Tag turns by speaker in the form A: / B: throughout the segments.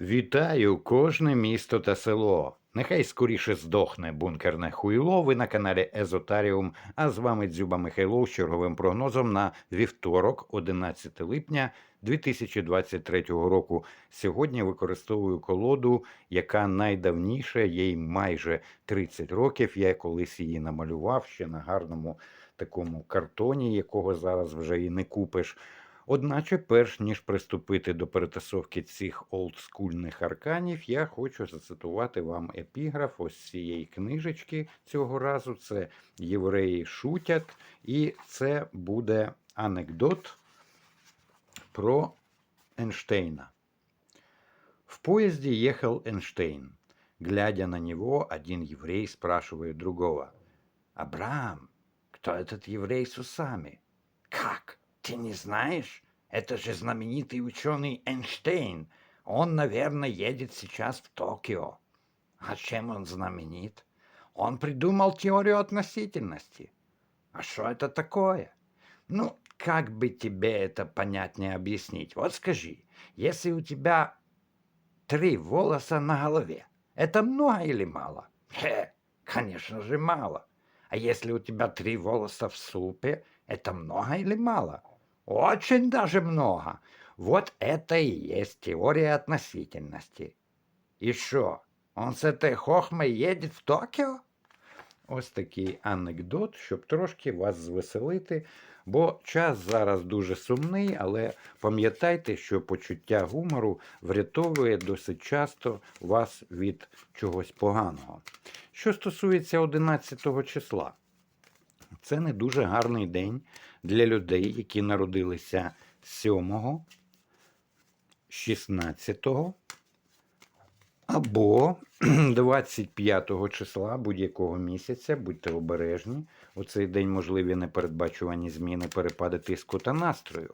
A: Вітаю кожне місто та село. Нехай скоріше здохне бункерне хуйло. Ви на каналі Езотаріум. А з вами Дзюба Михайлов з черговим прогнозом на вівторок, 11 липня 2023 року. Сьогодні використовую колоду, яка найдавніша, їй майже 30 років. Я колись її намалював ще на гарному такому картоні, якого зараз вже і не купиш. Одначе, перш ніж приступити до перетасовки цих олдскульних арканів, я хочу зацитувати вам епіграф ось цієї книжечки цього разу. Це Євреї шутять, і це буде анекдот про Эйнштейна. В поезде ехал Эйнштейн. Глядя на него, один еврей спрашивает другого. «Абрам, кто этот еврей с усами?» «Как? Ты не знаешь? Это же знаменитый ученый Эйнштейн. Он, наверное, едет сейчас в Токио. А чем он знаменит? Он придумал теорию относительности. А что это такое? Ну, как бы тебе это понятнее объяснить? Вот скажи, если у тебя три волоса на голове, это много или мало? Хе, конечно же мало. А если у тебя три волоса в супе, это много или мало? Очень даже много. Вот это и есть теория относительности. И что, он с этой хохмой едет в Токио? Ось такий анекдот, щоб трошки вас звеселити, бо час зараз дуже сумний, але пам'ятайте, що почуття гумору врятовує досить часто вас від чогось поганого. Що стосується 11 числа, це не дуже гарний день для людей, які народилися 7, 16 або 25 числа будь-якого місяця, будьте обережні. У цей день можливі непередбачувані зміни перепади тиску та настрою.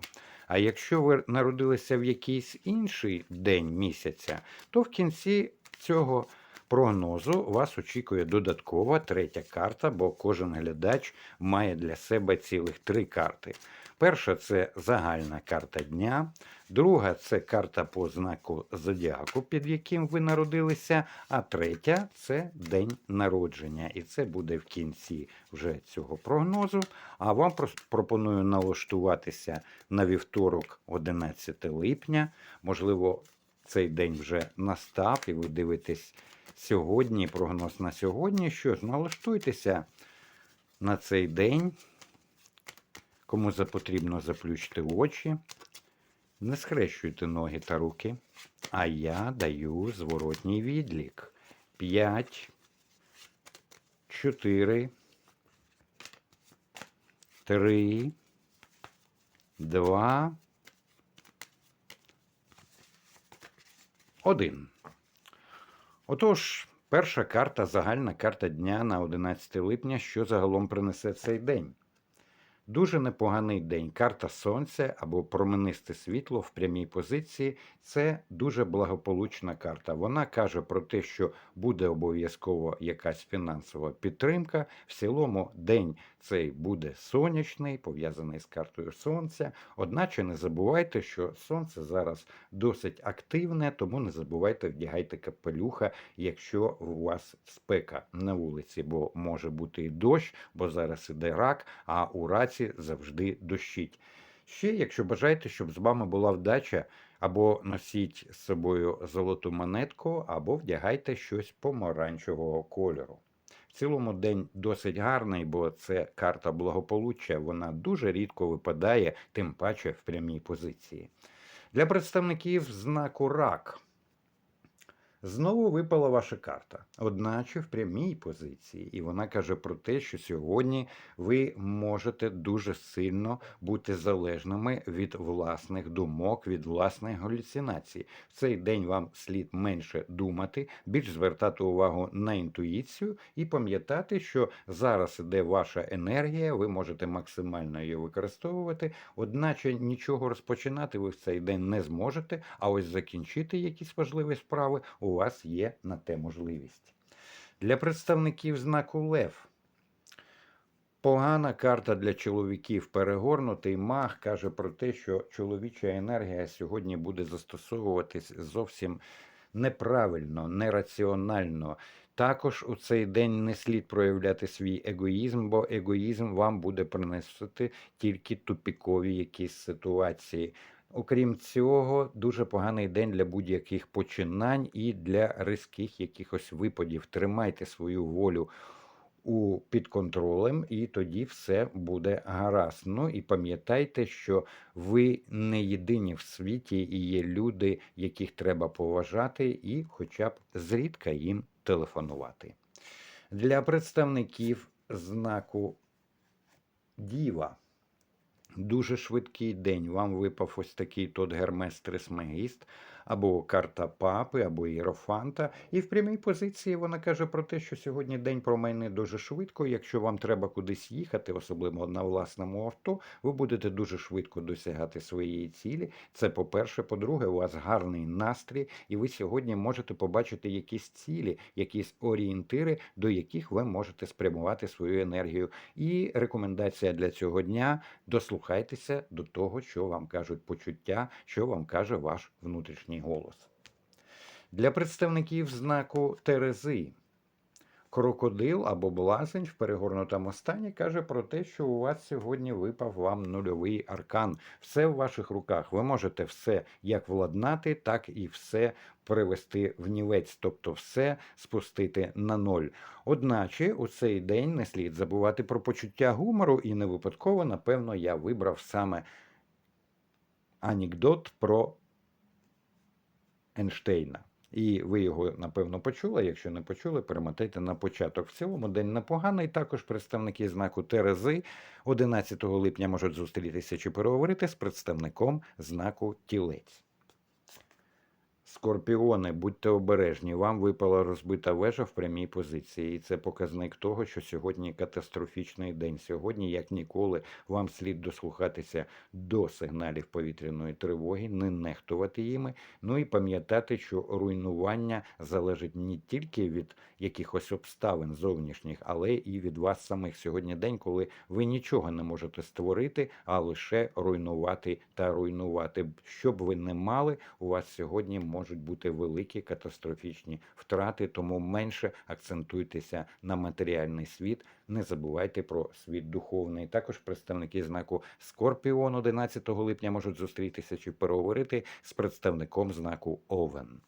A: А якщо ви народилися в якийсь інший день місяця, то в кінці цього прогнозу вас очікує додаткова третя карта, бо кожен глядач має для себе цілих три карти. Перша це загальна карта дня, друга це карта по знаку зодіаку, під яким ви народилися, а третя це день народження. І це буде в кінці вже цього прогнозу. А вам пропоную налаштуватися на вівторок, 11 липня. Можливо, цей день вже настав, і ви дивитесь сьогодні, прогноз на сьогодні. Що ж, налаштуйтеся на цей день. Кому потрібно заплющити очі. Не схрещуйте ноги та руки. А я даю зворотній відлік. 5, 4, 3, 2, 1. Отож, перша карта, загальна карта дня на 11 липня, що загалом принесе цей день. Дуже непоганий день. Карта Сонця або променисте світло в прямій позиції це дуже благополучна карта. Вона каже про те, що буде обов'язково якась фінансова підтримка. В цілому день цей буде сонячний, пов'язаний з картою Сонця. Одначе не забувайте, що сонце зараз досить активне, тому не забувайте вдягайте капелюха, якщо у вас спека на вулиці, бо може бути і дощ, бо зараз іде рак, а у раці завжди дощить. Ще, якщо бажаєте, щоб з вами була вдача, або носіть з собою золоту монетку, або вдягайте щось помаранчевого кольору. В цілому день досить гарний, бо це карта благополуччя, вона дуже рідко випадає, тим паче в прямій позиції. Для представників знаку рак. Знову випала ваша карта, одначе в прямій позиції, і вона каже про те, що сьогодні ви можете дуже сильно бути залежними від власних думок, від власних галюцинацій. В цей день вам слід менше думати, більш звертати увагу на інтуїцію і пам'ятати, що зараз іде ваша енергія, ви можете максимально її використовувати, одначе нічого розпочинати ви в цей день не зможете, а ось закінчити якісь важливі справи у вас є на те можливість. Для представників знаку Лев. Погана карта для чоловіків. Перегорнутий маг каже про те, що чоловіча енергія сьогодні буде застосовуватись зовсім неправильно, нераціонально. Також у цей день не слід проявляти свій егоїзм, бо егоїзм вам буде приносити тільки тупікові якісь ситуації. Окрім цього, дуже поганий день для будь-яких починань і для різких якихось випадів. Тримайте свою волю у під контролем, і тоді все буде гаразд. Ну і пам'ятайте, що ви не єдині в світі, і є люди, яких треба поважати, і хоча б зрідка їм телефонувати. Для представників знаку Діва. Дуже швидкий день. Вам випав ось такий тот Гермес Трисмегіст, або карта папи, або Єрофанта. І в прямій позиції вона каже про те, що сьогодні день промайне дуже швидко. Якщо вам треба кудись їхати, особливо на власному авто, ви будете дуже швидко досягати своєї цілі. Це по-перше. По-друге, у вас гарний настрій, і ви сьогодні можете побачити якісь цілі, якісь орієнтири, до яких ви можете спрямувати свою енергію. І рекомендація для цього дня дослухайтеся до того, що вам кажуть почуття, що вам каже ваш внутрішній голос. Для представників знаку Терези. Крокодил або блазень в перегорнутому стані каже про те, що у вас сьогодні випав вам нульовий аркан. Все в ваших руках. Ви можете все як владнати, так і все привести в нівець, тобто все спустити на ноль. Одначе у цей день не слід забувати про почуття гумору, і не випадково, напевно, я вибрав саме анекдот про Ейнштейна. І ви його, напевно, почули. Якщо не почули, перемотайте на початок. В цілому день непоганий. Також представники знаку Терези 11 липня можуть зустрітися чи переговорити з представником знаку Тілець. Скорпіони, будьте обережні, вам випала розбита вежа в прямій позиції, і це показник того, що сьогодні катастрофічний день. Сьогодні, як ніколи, вам слід дослухатися до сигналів повітряної тривоги, не нехтувати їми. Ну і пам'ятати, що руйнування залежить не тільки від якихось обставин зовнішніх, але і від вас самих. Сьогодні день, коли ви нічого не можете створити, а лише руйнувати та руйнувати. Щоб ви не мали, у вас сьогодні можуть бути великі катастрофічні втрати, тому менше акцентуйтеся на матеріальний світ. Не забувайте про світ духовний. Також представники знаку Скорпіон 11 липня можуть зустрітися чи переговорити з представником знаку Овен.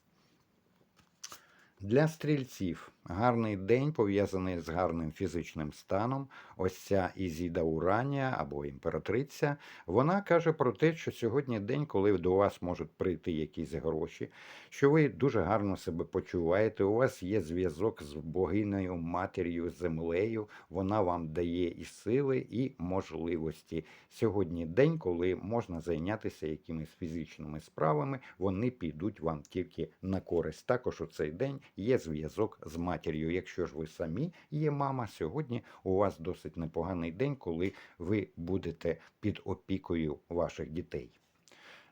A: Для стрільців гарний день пов'язаний з гарним фізичним станом. Ось ця Ізіда Уранія або імператриця. Вона каже про те, що сьогодні день, коли до вас можуть прийти якісь гроші, що ви дуже гарно себе почуваєте. У вас є зв'язок з богинею, матір'ю, землею. Вона вам дає і сили, і можливості. Сьогодні день, коли можна зайнятися якимись фізичними справами, вони підуть вам тільки на користь. Також у цей день є зв'язок з матір'ю. Якщо ж ви самі є мама, сьогодні у вас досить непоганий день, коли ви будете під опікою ваших дітей.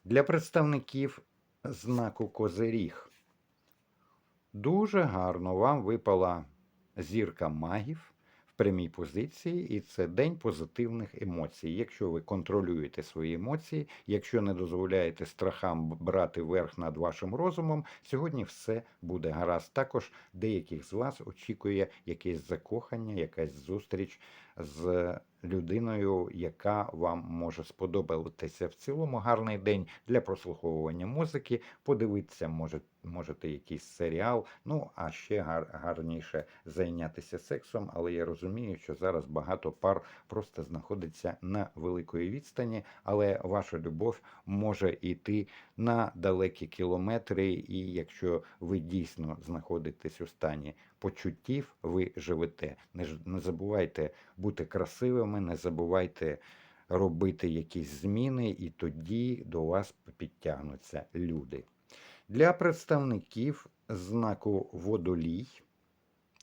A: Для представників знаку Козиріг дуже гарно вам випала зірка магів прямій позиції, і це день позитивних емоцій. Якщо ви контролюєте свої емоції, якщо не дозволяєте страхам брати верх над вашим розумом, сьогодні все буде гаразд. Також деяких з вас очікує якесь закохання, якась зустріч з людиною, яка вам може сподобатися. В цілому гарний день для прослуховування музики. Подивитися, може, можете якийсь серіал. Ну а ще гар, гарніше зайнятися сексом. Але я розумію, що зараз багато пар просто знаходиться на великої відстані, але ваша любов може йти на далекі кілометри, і якщо ви дійсно знаходитесь у стані почуттів, ви живете. Не, не забувайте бути красивими, не забувайте робити якісь зміни, і тоді до вас підтягнуться люди. Для представників знаку водолій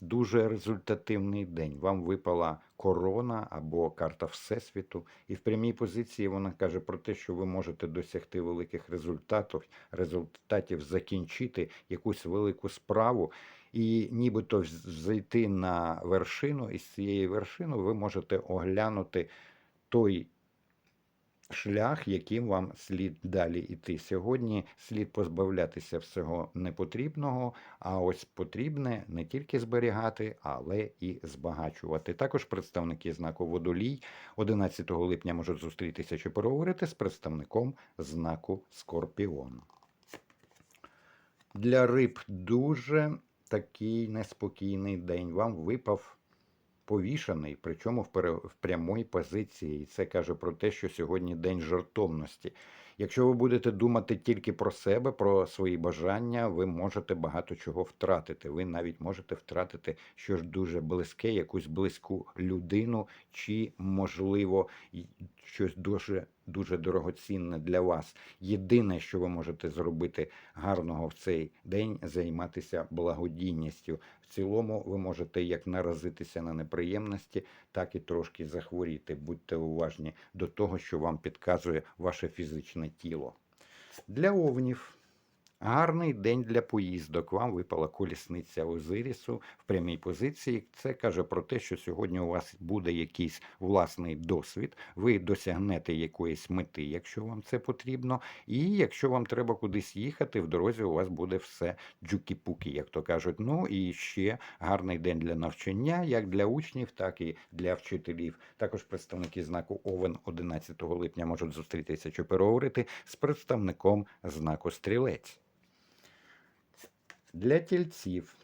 A: дуже результативний день. Вам випала корона або карта Всесвіту, і в прямій позиції вона каже про те, що ви можете досягти великих результатів, результатів закінчити якусь велику справу. І нібито зайти на вершину, і з цієї вершини ви можете оглянути той шлях, яким вам слід далі йти. Сьогодні слід позбавлятися всього непотрібного, а ось потрібне не тільки зберігати, але і збагачувати. Також представники знаку водолій 11 липня можуть зустрітися чи переговорити з представником знаку Скорпіон. Для риб дуже такий неспокійний день. Вам випав повішаний, причому в, пере... в прямій позиції. І це каже про те, що сьогодні день жертовності. Якщо ви будете думати тільки про себе, про свої бажання, ви можете багато чого втратити. Ви навіть можете втратити щось дуже близьке, якусь близьку людину, чи, можливо, щось дуже дуже дорогоцінне для вас. Єдине, що ви можете зробити гарного в цей день, займатися благодійністю. В цілому ви можете як наразитися на неприємності, так і трошки захворіти. Будьте уважні до того, що вам підказує ваше фізичне тіло. Для овнів. Гарний день для поїздок. Вам випала колісниця Озирісу в прямій позиції. Це каже про те, що сьогодні у вас буде якийсь власний досвід. Ви досягнете якоїсь мети, якщо вам це потрібно. І якщо вам треба кудись їхати, в дорозі у вас буде все джукі-пукі, як то кажуть. Ну і ще гарний день для навчання, як для учнів, так і для вчителів. Також представники знаку Овен 11 липня можуть зустрітися чи переговорити з представником знаку Стрілець. Для тільців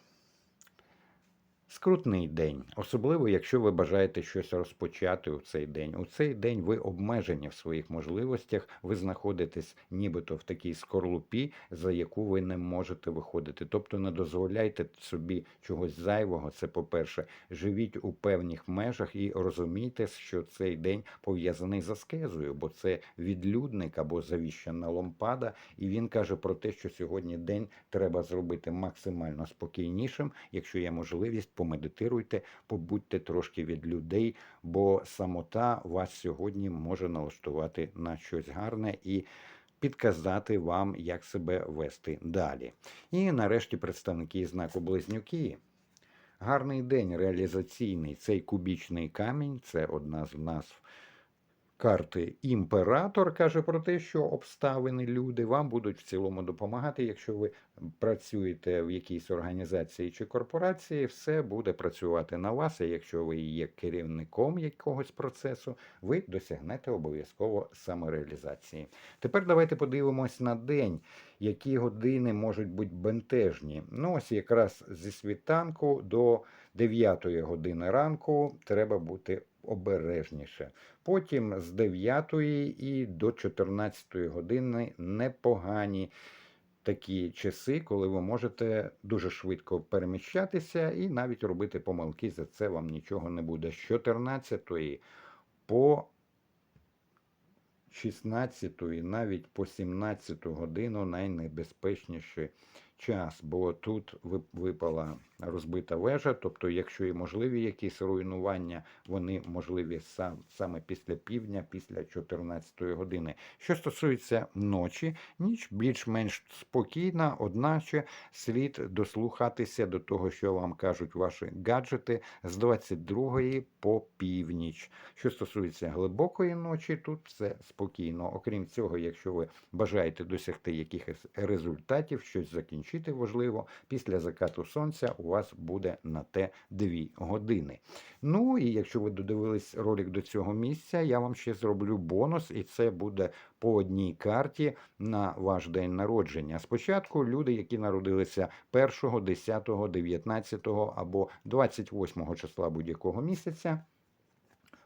A: скрутний день, особливо якщо ви бажаєте щось розпочати у цей день. У цей день ви обмежені в своїх можливостях, ви знаходитесь нібито в такій скорлупі, за яку ви не можете виходити. Тобто не дозволяйте собі чогось зайвого. Це по-перше, живіть у певних межах і розумійте, що цей день пов'язаний з аскезою, бо це відлюдник або завіщена лампада, і він каже про те, що сьогодні день треба зробити максимально спокійнішим. Якщо є можливість, помедитуйте, побудьте трошки від людей, бо самота вас сьогодні може налаштувати на щось гарне і. Підказати вам, як себе вести далі. І нарешті представники знаку Близнюки. Гарний день реалізаційний. Цей кубічний камінь це одна з назв карти імператор каже про те, що обставини люди вам будуть в цілому допомагати. Якщо ви працюєте в якійсь організації чи корпорації, все буде працювати на вас. А якщо ви є керівником якогось процесу, ви досягнете обов'язково самореалізації. Тепер давайте подивимось на день, які години можуть бути бентежні. Ну, ось якраз зі світанку до 9 години ранку треба бути обережніше. Потім з 9 і до 14 години непогані такі часи, коли ви можете дуже швидко переміщатися і навіть робити помилки. За це вам нічого не буде. З 14 по 16 і навіть по 17 годину найнебезпечніший час, бо тут ви- випала розбита вежа. Тобто, якщо і можливі якісь руйнування, вони можливі сам, саме після півдня, після 14 години. Що стосується ночі, ніч більш-менш спокійна, одначе слід дослухатися до того, що вам кажуть ваші гаджети з 22 по північ. Що стосується глибокої ночі, тут все спокійно. Окрім цього, якщо ви бажаєте досягти якихось результатів, щось закінчити важливо, після закату сонця у вас буде на те 2 години. Ну і якщо ви додивились ролик до цього місця, я вам ще зроблю бонус, і це буде по одній карті на ваш день народження. Спочатку люди, які народилися 1, 10, 19 або 28 числа будь-якого місяця.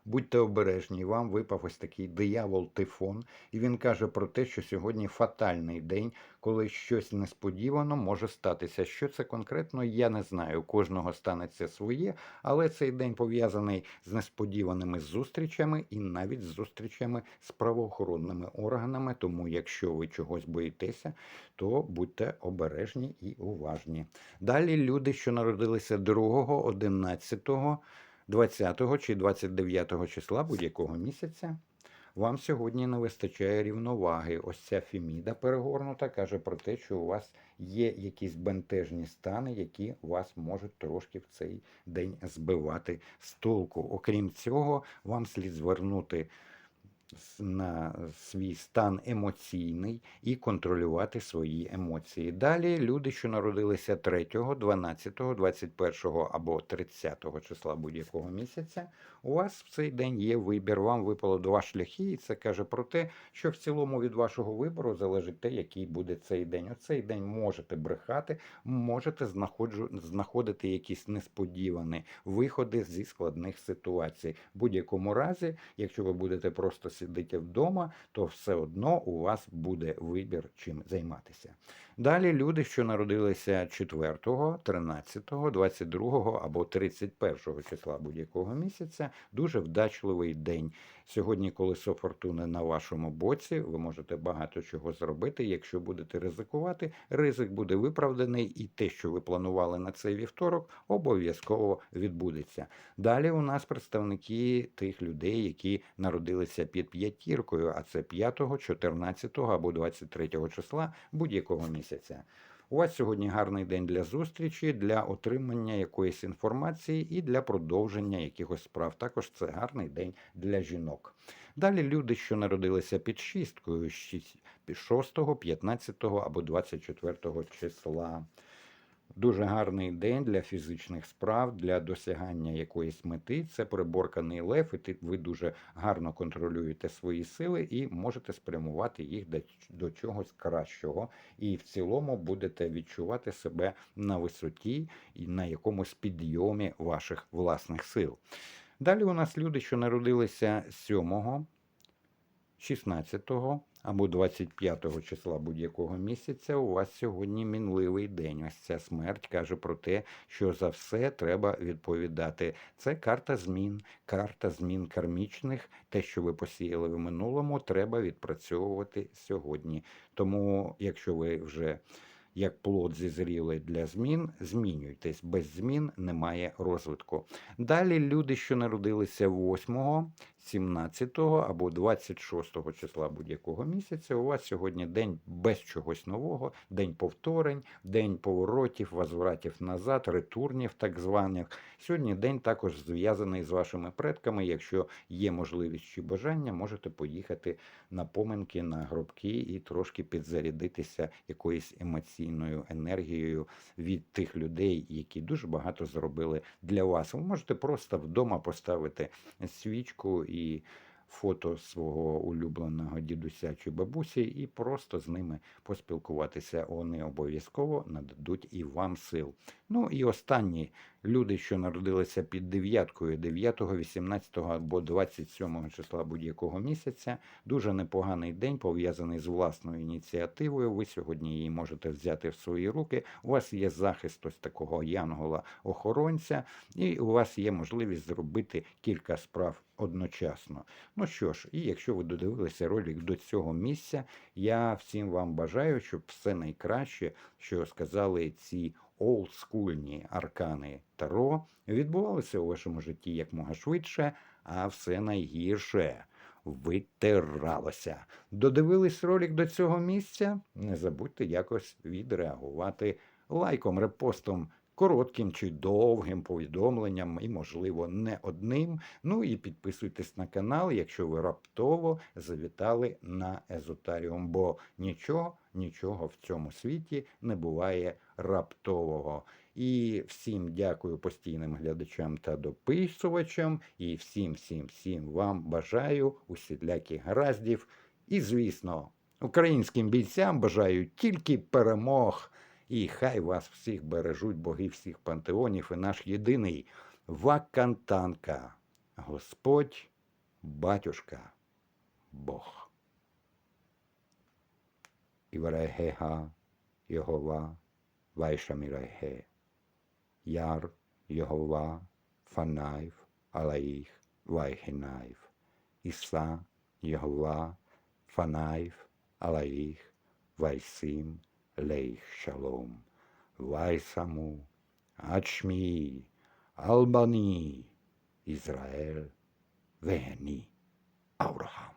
A: Будьте обережні, вам випав ось такий диявол тифон, і він каже про те, що сьогодні фатальний день, коли щось несподівано може статися. Що це конкретно, я не знаю. Кожного станеться своє, але цей день пов'язаний з несподіваними зустрічами і навіть з зустрічами з правоохоронними органами. Тому, якщо ви чогось боїтеся, то будьте обережні і уважні. Далі люди, що народилися 2, 11, 20 чи 29 числа будь-якого місяця. Вам сьогодні не вистачає рівноваги. Ось ця феміда перегорнута каже про те, що у вас є якісь бентежні стани, які вас можуть трошки в цей день збивати з толку. Окрім цього, вам слід звернути на свій стан емоційний і контролювати свої емоції. Далі люди, що народилися 3, 12, 21 або 30 числа будь-якого місяця, у вас в цей день є вибір. Вам випало два шляхи, і це каже про те, що в цілому від вашого вибору залежить те, який буде цей день. Цей день можете брехати, можете знаходити якісь несподівані виходи зі складних ситуацій. В будь-якому разі, якщо ви будете просто сидіти вдома, то все одно у вас буде вибір, чим займатися. Далі люди, що народилися 4, 13, 22 або 31 числа будь-якого місяця, дуже вдачливий день. Сьогодні колесо фортуни на вашому боці, ви можете багато чого зробити. Якщо будете ризикувати, ризик буде виправданий, і те, що ви планували на цей вівторок, обов'язково відбудеться. Далі у нас представники тих людей, які народилися під п'ятіркою, а це 5, 14 або 23 числа будь-якого місяця. У вас сьогодні гарний день для зустрічі, для отримання якоїсь інформації і для продовження якихось справ. Також це гарний день для жінок. Далі люди, що народилися під шісткою, 6, 15 або 24 числа. Дуже гарний день для фізичних справ, для досягання якоїсь мети. Це приборканий лев, і ви дуже гарно контролюєте свої сили і можете спрямувати їх до, чогось кращого. І в цілому будете відчувати себе на висоті і на якомусь підйомі ваших власних сил. Далі у нас люди, що народилися 7, 16 або 25 числа будь-якого місяця, у вас сьогодні мінливий день. Ось ця смерть каже про те, що за все треба відповідати. Це карта змін, карта змін кармічних. Те, що ви посіяли в минулому, треба відпрацьовувати сьогодні. Тому, якщо ви вже як плод зізріли для змін, змінюйтесь. Без змін немає розвитку. Далі люди, що народилися 8, 17 або 26 числа будь-якого місяця, у вас сьогодні день без чогось нового, день повторень, день поворотів, возвратів назад, ретурнів так званих. Сьогодні день також зв'язаний з вашими предками. Якщо є можливість чи бажання, можете поїхати на поминки, на гробки і трошки підзарядитися якоюсь емоційною енергією від тих людей, які дуже багато зробили для вас. Ви можете просто вдома поставити свічку і фото свого улюбленого дідуся чи бабусі, і просто з ними поспілкуватися. Вони обов'язково нададуть і вам сил. Ну і останні люди, що народилися під дев'яткою 9, 18 або 27 числа будь-якого місяця, дуже непоганий день пов'язаний з власною ініціативою. Ви сьогодні її можете взяти в свої руки. У вас є захист ось такого янгола-охоронця, і у вас є можливість зробити кілька справ одночасно. Ну що ж, і якщо ви додивилися ролик до цього місця, я всім вам бажаю, щоб все найкраще, що сказали ці олдскульні аркани Таро, відбувалися у вашому житті якмога швидше, а все найгірше витиралося. Додивились ролик до цього місця? Не забудьте якось відреагувати лайком, репостом. Коротким чи довгим повідомленням, і, можливо, не одним. Ну і підписуйтесь на канал, якщо ви раптово завітали на Езотаріум, бо нічого, нічого в цьому світі не буває раптового. І всім дякую постійним глядачам та дописувачам. І всім, всім, всім вам бажаю усіляких гараздів. І, звісно, українським бійцям бажаю тільки перемог. І хай вас всіх бережуть боги всіх пантеонів і наш єдиний Вакантанка, Господь, Батюшка, Бог. Іварегега, Йогова, Вайшаміреге, Яр, Йогова, Фанайв, Алаїх, Вайхенайв, Іса, Йогова, Фанайв, Алаїх, לייך שלום. וישמו עד שמי, אלבני, ישראל והני אברהם.